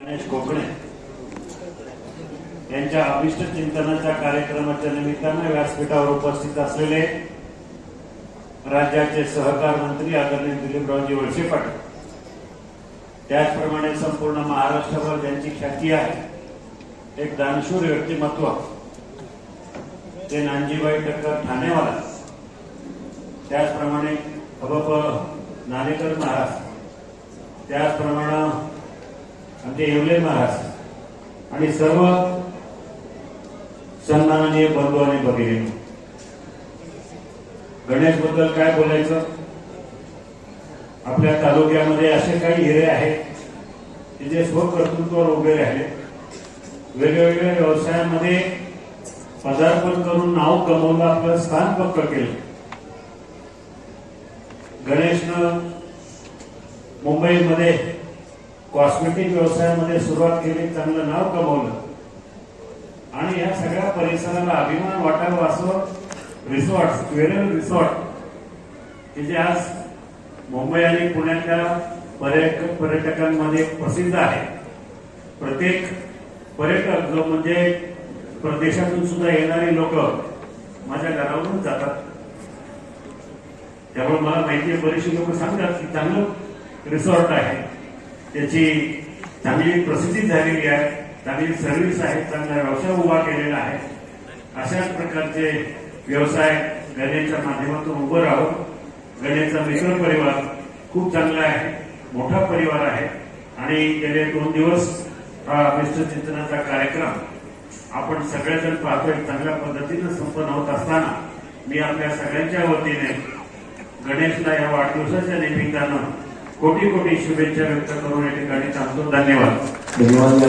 गणेश कोकणे यांच्या अभिष्ट चिंतनाच्या कार्यक्रमाच्या निमित्तानं व्यासपीठावर उपस्थित असलेले राज्याचे सहकार मंत्री आदरणीय दिलीपरावजी वळसे पाटील. त्याचप्रमाणे संपूर्ण महाराष्ट्रभर ज्यांची ख्याती आहे एक दानशूर व्यक्तिमत्व ते नानजीबाई टक्कर ठाणेवाला त्याचप्रमाणे अबप नारेकर महाराज त्याचप्रमाणे आमचे येवले महाराज. आणि सर्व सन्माननीय बंधू आणि भगिनी गणेशबद्दल काय बोलायचं? आपल्या तालुक्यामध्ये असे काही हिरे आहेत की जे स्वकर्तृत्वावर उभे राहिले वेगवेगळ्या व्यवसायामध्ये पदार्पण करून नाव कमवलं आपलं स्थान पक्क केलं. गणेशनं मुंबईमध्ये कॉस्मेटिक व्यवसायामध्ये सुरुवात केली चांगलं नाव कमवलं. आणि या सगळ्या परिसराला अभिमान वाटावं असं रिसॉर्ट स्क्वेरल रिसॉर्ट हे जे आज मुंबई आणि पुण्याच्या पर्यटक पर्यटकांमध्ये प्रसिद्ध आहे. प्रत्येक पर्यटक जो म्हणजे प्रदेशातून सुद्धा येणारी लोक माझ्या घरावरून जातात. त्यामुळे मला माहिती आहे बरीचशी लोक सांगतात की चांगलं रिसॉर्ट आहे. त्याची चांगली प्रसिद्धी झालेली आहे चांगली सर्व्हिस आहे चांगला व्यवसाय उभा केलेला आहे. अशाच प्रकारचे व्यवसाय गणेशच्या माध्यमातून उभं राहून गणेशचा मिश्र परिवार खूप चांगला आहे मोठा परिवार आहे. आणि गेले दोन दिवस हा विश्व चिंतनाचा कार्यक्रम आपण सगळेजण पाहतोय चांगल्या पद्धतीनं संपन्न होत असताना मी आपल्या सगळ्यांच्या वतीने गणेशला या वाढदिवसाच्या निमित्तानं कोटी कोटी शुभेच्छा व्यक्त करून या ठिकाणी थांबतो. धन्यवाद. धन्यवाद